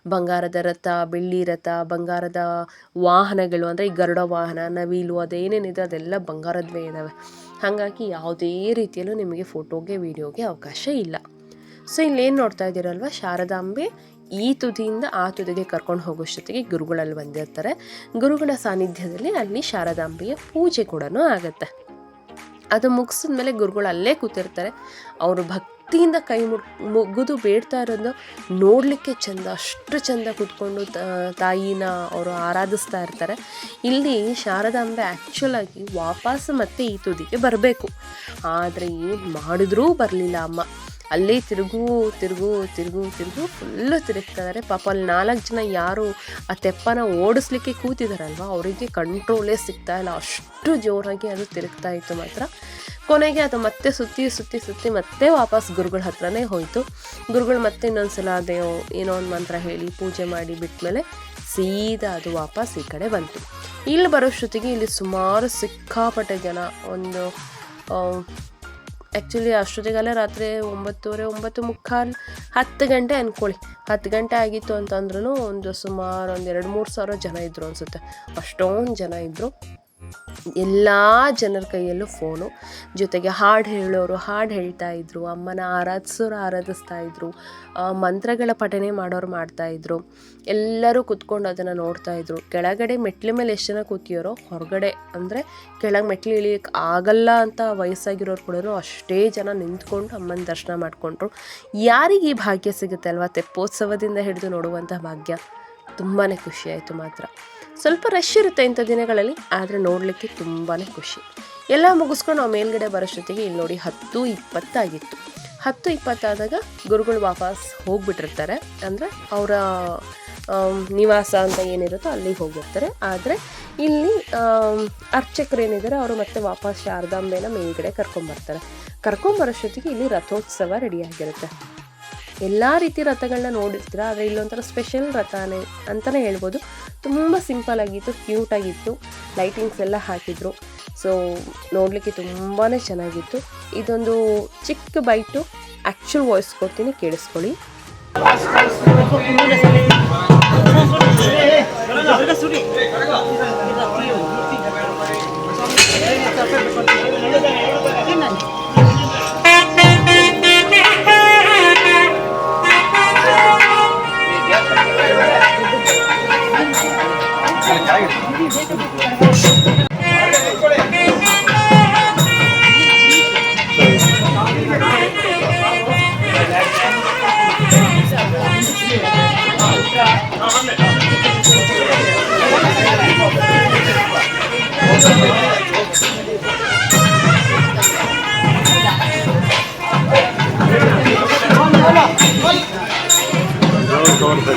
ಬಂಗಾರದ ರಥ, ಬೆಳ್ಳಿ ರಥ, ಬಂಗಾರದ ವಾಹನಗಳು ಅಂದರೆ ಈ ಗರುಡ ವಾಹನ, ನವಿಲು ಅದೇನೇನಿದೆ ಅದೆಲ್ಲ ಬಂಗಾರದ್ವೇ ಇದ್ದಾವೆ ಹಾಗಾಗಿ ಯಾವುದೇ ರೀತಿಯಲ್ಲೂ ನಿಮಗೆ ಫೋಟೋಗೆ, ವೀಡಿಯೋಗೆ ಅವಕಾಶ ಇಲ್ಲ. ಸೊ ಇಲ್ಲೇನು ನೋಡ್ತಾ ಇದ್ದೀರಲ್ವ? ಶಾರದಾಂಬೆ ಈ ತುದಿಯಿಂದ ಆ ತುದಿಗೆ ಕರ್ಕೊಂಡು ಹೋಗೋಷ್ಟೊತ್ತಿಗೆ ಗುರುಗಳಲ್ಲಿ ಬಂದಿರ್ತಾರೆ. ಗುರುಗಳ ಸಾನ್ನಿಧ್ಯದಲ್ಲಿ ಅಲ್ಲಿ ಶಾರದಾಂಬೆಯ ಪೂಜೆ ಕೂಡ ಆಗುತ್ತೆ. ಅದು ಮುಗಿಸಿದ ಮೇಲೆ ಗುರುಗಳು ಅಲ್ಲೇ ಕೂತಿರ್ತಾರೆ. ಅವರು ಭಕ್ತಿಯಿಂದ ಕೈ ಮುಗ್ ಮುಗಿದು ಬೇಡ್ತಾ ಇರೋದು ನೋಡಲಿಕ್ಕೆ ಚಂದ, ಅಷ್ಟು ಚಂದ ಕುತ್ಕೊಂಡು ತಾಯಿನ ಅವರು ಆರಾಧಿಸ್ತಾ ಇರ್ತಾರೆ. ಇಲ್ಲಿ ಶಾರದಾಂಬೆ ಆ್ಯಕ್ಚುಲಾಗಿ ವಾಪಸ್ ಮತ್ತೆ ಈ ತುದಿಗೆ ಬರಬೇಕು. ಆದರೆ ಏನು ಮಾಡಿದ್ರೂ ಬರಲಿಲ್ಲ ಅಮ್ಮ. ಅಲ್ಲೇ ತಿರುಗು ತಿರುಗು ತಿರುಗು ತಿರುಗು ಫುಲ್ಲು ತಿರುಗ್ತಾ ಪಾಪ ಅಲ್ಲಿ ನಾಲ್ಕು ಜನ ಯಾರು ಆ ತೆಪ್ಪನ ಓಡಿಸ್ಲಿಕ್ಕೆ ಕೂತಿದಾರಲ್ವ? ಅವರಿಗೆ ಕಂಟ್ರೋಲೇ ಸಿಗ್ತಾ ಇಲ್ಲ. ಅಷ್ಟು ಜೋರಾಗಿ ಅದು ತಿರುಗ್ತಾ ಇತ್ತು ಮಾತ್ರ. ಕೊನೆಗೆ ಅದು ಮತ್ತೆ ಸುತ್ತಿ ಸುತ್ತಿ ಸುತ್ತಿ ಮತ್ತೆ ವಾಪಸ್ ಗುರುಗಳ ಹತ್ರನೇ ಹೋಯಿತು. ಗುರುಗಳು ಮತ್ತೆ ಇನ್ನೊಂದು ಸಲ ಅದೇ ಏನೋ ಒಂದು ಮಂತ್ರ ಹೇಳಿ ಪೂಜೆ ಮಾಡಿ ಬಿಟ್ಮೇಲೆ ಸೀದಾ ಅದು ವಾಪಸ್ ಈ ಕಡೆ ಬಂತು. ಇಲ್ಲಿ ಬರೋಷ್ಟೊತ್ತಿಗೆ ಇಲ್ಲಿ ಸುಮಾರು ಸಿಕ್ಕಾಪಟ್ಟೆ ಜನ. ಒಂದು ಆ್ಯಕ್ಚುಲಿ ಅಷ್ಟೊತ್ತಿಗೆಲ್ಲ ರಾತ್ರಿ ಒಂಬತ್ತುವರೆ, ಒಂಬತ್ತು ಮುಕ್ಕಾಲು ಹತ್ತು ಗಂಟೆ ಅಂದ್ಕೊಳ್ಳಿ ಹತ್ತು ಗಂಟೆ ಆಗಿತ್ತು ಅಂತಂದ್ರೂ ಒಂದು ಸುಮಾರು ಒಂದು ಎರಡು ಮೂರು ಸಾವಿರ ಜನ ಇದ್ದರು ಅನಿಸುತ್ತೆ. ಅಷ್ಟೊಂದು ಜನ ಇದ್ದರು ಎಲ್ಲ ಜನರ ಕೈಯಲ್ಲೂ ಫೋನು ಜೊತೆಗೆ ಹಾಡು ಹೇಳೋರು ಹಾಡು ಹೇಳ್ತಾ ಇದ್ರು, ಅಮ್ಮನ ಆರಾಧಿಸೋರು ಆರಾಧಿಸ್ತಾ ಇದ್ರು ಮಂತ್ರಗಳ ಪಠನೆ ಮಾಡೋರು ಮಾಡ್ತಾ ಮಾಡ್ತಾಯಿದ್ರು ಎಲ್ಲರೂ ಕುತ್ಕೊಂಡು ಅದನ್ನು ನೋಡ್ತಾ ಇದ್ರು. ಕೆಳಗಡೆ ಮೆಟ್ಲ ಮೇಲೆ ಎಷ್ಟು ಜನ ಕೂತಿಯೋರೋ ಹೊರಗಡೆ ಅಂದರೆ ಕೆಳಗೆ ಮೆಟ್ಲು ಇಳಿಯಕ್ಕೆ ಆಗಲ್ಲ ಅಂತ ವಯಸ್ಸಾಗಿರೋರು ಕೂಡ ಅಷ್ಟೇ ಜನ ನಿಂತ್ಕೊಂಡು ಅಮ್ಮನ ದರ್ಶನ ಮಾಡಿಕೊಂಡ್ರು. ಯಾರಿಗೆ ಈ ಭಾಗ್ಯ ಸಿಗುತ್ತೆ ಅಲ್ವಾ? ತೆಪ್ಪೋತ್ಸವದಿಂದ ಹಿಡಿದು ನೋಡುವಂಥ ಭಾಗ್ಯ. ತುಂಬಾ ಖುಷಿಯಾಯಿತು ಮಾತ್ರ. ಸ್ವಲ್ಪ ರಶ್ ಇರುತ್ತೆ ಇಂಥ ದಿನಗಳಲ್ಲಿ, ಆದರೆ ನೋಡಲಿಕ್ಕೆ ತುಂಬಾ ಖುಷಿ. ಎಲ್ಲ ಮುಗಿಸ್ಕೊಂಡು ನಾವು ಮೇಲ್ಗಡೆ ಬರೋಷ್ಟೊತ್ತಿಗೆ ಇಲ್ಲಿ ನೋಡಿ ಹತ್ತು ಇಪ್ಪತ್ತಾಗಿತ್ತು. ಹತ್ತು ಇಪ್ಪತ್ತಾದಾಗ ಗುರುಗಳು ವಾಪಸ್ ಹೋಗ್ಬಿಟ್ಟಿರ್ತಾರೆ. ಅಂದರೆ ಅವರ ನಿವಾಸ ಅಂತ ಏನಿರುತ್ತೋ ಅಲ್ಲಿಗೆ ಹೋಗಿರ್ತಾರೆ ಆದರೆ ಇಲ್ಲಿ ಅರ್ಚಕರು ಏನಿದ್ದಾರೆ ಅವರು ಮತ್ತೆ ವಾಪಸ್ ಶಾರದಾಂಬೆನ ಮೇಲ್ಗಡೆ ಕರ್ಕೊಂಬರ್ತಾರೆ. ಕರ್ಕೊಂಬರೋಷ್ಟೊತ್ತಿಗೆ ಇಲ್ಲಿ ರಥೋತ್ಸವ ರೆಡಿಯಾಗಿರುತ್ತೆ ಎಲ್ಲ ರೀತಿ ರಥಗಳನ್ನ ನೋಡಿರ್ತೀರ, ಆದರೆ ಇಲ್ಲೊಂಥರ ಸ್ಪೆಷಲ್ ರಥನೇ ಅಂತಲೇ ಹೇಳ್ಬೋದು. ತುಂಬ ಸಿಂಪಲ್ ಆಗಿತ್ತು ಕ್ಯೂಟ್ ಆಗಿತ್ತು ಲೈಟಿಂಗ್ಸ್ ಎಲ್ಲ ಹಾಕಿದ್ರು. ಸೊ ನೋಡಲಿಕ್ಕೆ ತುಂಬಾ ಚೆನ್ನಾಗಿತ್ತು. ಇದೊಂದು ಚಿಕ್ಕ ಬೈಟು ಆ್ಯಕ್ಚುಲ್ ವಾಯ್ಸ್ ಕೊಡ್ತೀನಿ, ಕೇಳಿಸ್ಕೊಳ್ಳಿ.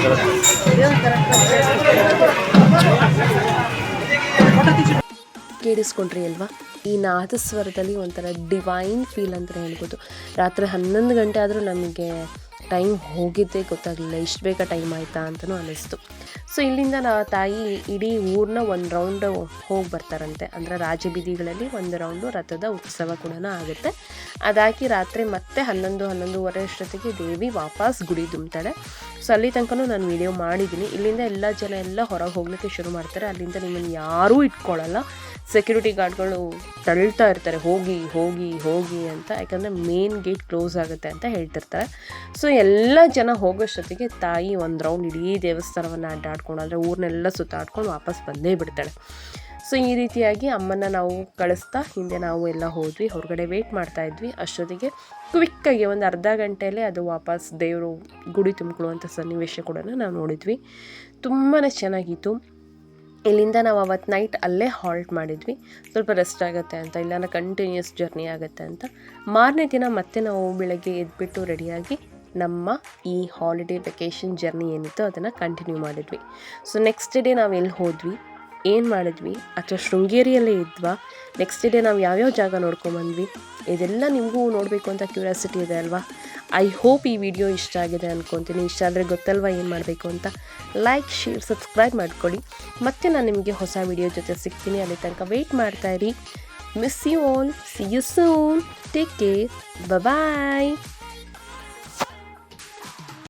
Gracias. ಕೇಳಿಸ್ಕೊಂಡ್ರಿ ಅಲ್ವಾ? ಈ ನಾದಸ್ವರದಲ್ಲಿ ಒಂಥರ ಡಿವೈನ್ ಫೀಲ್ ಅಂತ ಹೇಳ್ಬೋದು. ರಾತ್ರಿ ಹನ್ನೊಂದು ಗಂಟೆ ಆದರೂ ನಮಗೆ ಟೈಮ್ ಹೋಗಿದ್ದೇ ಗೊತ್ತಾಗಲಿಲ್ಲ, ಇಷ್ಟು ಬೇಗ ಟೈಮ್ ಆಯಿತಾ ಅಂತಲೂ ಅನ್ನಿಸ್ತು. ಸೊ ಇಲ್ಲಿಂದ ನಾ ತಾಯಿ ಇಡೀ ಊರನ್ನ ಒಂದು ರೌಂಡ್ ಹೋಗಿ ಬರ್ತಾರಂತೆ. ಅಂದರೆ ರಾಜಬೀದಿಗಳಲ್ಲಿ ಒಂದು ರೌಂಡು ರಥದ ಉತ್ಸವ ಕೂಡ ಆಗುತ್ತೆ. ಅದಾಗಿ ರಾತ್ರಿ ಮತ್ತೆ ಹನ್ನೊಂದು, ಹನ್ನೊಂದುವರೆ ಅಷ್ಟೊತ್ತಿಗೆ ದೇವಿ ವಾಪಸ್ ಗುಡಿ ತುಂಬ್ತಾಳೆ ಸೊ ಅಲ್ಲಿ ತನಕನೂ ನಾನು ವಿಡಿಯೋ ಮಾಡಿದ್ದೀನಿ ಇಲ್ಲಿಂದ ಎಲ್ಲ ಜನ ಎಲ್ಲ ಹೊರಗೆ ಹೋಗ್ಲಿಕ್ಕೆ ಶುರು ಮಾಡ್ತಾರೆ. ಅಲ್ಲಿಂದ ನಿಮ್ಮನ್ನು ಯಾರೂ ಇಟ್ಕೊಳ್ಳಲ್ಲ ಸೆಕ್ಯೂರಿಟಿ ಗಾರ್ಡ್ಗಳು ತಳ್ತಾ ಇರ್ತಾರೆ, ಹೋಗಿ ಹೋಗಿ ಹೋಗಿ ಅಂತ. ಯಾಕಂದರೆ ಮೇನ್ ಗೇಟ್ ಕ್ಲೋಸ್ ಆಗುತ್ತೆ ಅಂತ ಹೇಳ್ತಿರ್ತಾರೆ. ಸೊ ಎಲ್ಲ ಜನ ಹೋಗೋಷ್ಟೊತ್ತಿಗೆ ತಾಯಿ ಒಂದು ರೌಂಡ್ ಇಡೀ ದೇವಸ್ಥಾನವನ್ನು ಅಡ್ಡಾಡ್ಕೊಂಡು ಅಂದರೆ ಊರನ್ನೆಲ್ಲ ಸುತ್ತಾಡ್ಕೊಂಡು ವಾಪಸ್ ಬಂದೇ ಬಿಡ್ತಾಳೆ. ಸೊ ಈ ರೀತಿಯಾಗಿ ಅಮ್ಮನ ನಾವು ಕಳಿಸ್ತಾ, ಹಿಂದೆ ನಾವು ಎಲ್ಲ ಹೋದ್ವಿ, ಹೊರಗಡೆ ವೆಯ್ಟ್ ಮಾಡ್ತಾ ಇದ್ವಿ. ಅಷ್ಟೊತ್ತಿಗೆ ಕ್ವಿಕ್ಕಾಗಿ ಒಂದು ಅರ್ಧ ಗಂಟೆಯಲ್ಲೇ ಅದು ವಾಪಸ್ ದೇವರು ಗುಡಿ ತುಂಬಿಕೊಳ್ಳುವಂಥ ಸನ್ನಿವೇಶ ಕೂಡ ನಾವು ನೋಡಿದ್ವಿ. ತುಂಬಾ ಚೆನ್ನಾಗಿತ್ತು. ಇಲ್ಲಿಂದ ನಾವು ಅವತ್ತು ನೈಟ್ ಅಲ್ಲೇ ಹಾಲ್ಟ್ ಮಾಡಿದ್ವಿ. ಸ್ವಲ್ಪ ರೆಸ್ಟ್ ಆಗುತ್ತೆ ಅಂತ, ಇಲ್ಲಾಂದ್ರೆ ಕಂಟಿನ್ಯೂಸ್ ಜರ್ನಿ ಆಗುತ್ತೆ ಅಂತ. ಮಾರನೇ ದಿನ ಮತ್ತೆ ನಾವು ಬೆಳಗ್ಗೆ ಎದ್ಬಿಟ್ಟು ರೆಡಿಯಾಗಿ ನಮ್ಮ ಈ ಹಾಲಿಡೇ ವೆಕೇಷನ್ ಜರ್ನಿ ಏನಿತ್ತು ಅದನ್ನು ಕಂಟಿನ್ಯೂ ಮಾಡಿದ್ವಿ. ಸೊ ನೆಕ್ಸ್ಟ್ ಡೇ ನಾವು ಎಲ್ಲಿ ಹೋದ್ವಿ? ಏನು ಮಾಡಿದ್ವಿ? ಅಥವಾ ಶೃಂಗೇರಿಯಲ್ಲೇ ಇದ್ವಾ? ನೆಕ್ಸ್ಟ್ ಡೇ ನಾವು ಯಾವ್ಯಾವ ಜಾಗ ನೋಡ್ಕೊಂಬಂದ್ವಿ? ಇದೆಲ್ಲ ನಿಮಗೂ ನೋಡಬೇಕು ಅಂತ ಕ್ಯೂರಿಯಾಸಿಟಿ ಇದೆ ಅಲ್ವಾ? ಐ ಹೋಪ್ ಈ ವಿಡಿಯೋ ಇಷ್ಟ ಆಗಿದೆ ಅಂದ್ಕೊತೀನಿ ಇಷ್ಟ ಆದರೆ ಗೊತ್ತಲ್ವಾ ಏನು ಮಾಡಬೇಕು ಅಂತ? ಲೈಕ್ ಶೇರ್ ಸಬ್ಸ್ಕ್ರೈಬ್ ಮಾಡ್ಕೊಳ್ಳಿ. ಮತ್ತೆ ನಾನು ನಿಮಗೆ ಹೊಸ ವಿಡಿಯೋ ಜೊತೆ ಸಿಗ್ತೀನಿ. ಅಲ್ಲಿ ತನಕ wait ಮಾಡ್ತಾಯಿರಿ miss you all see you soon take care bye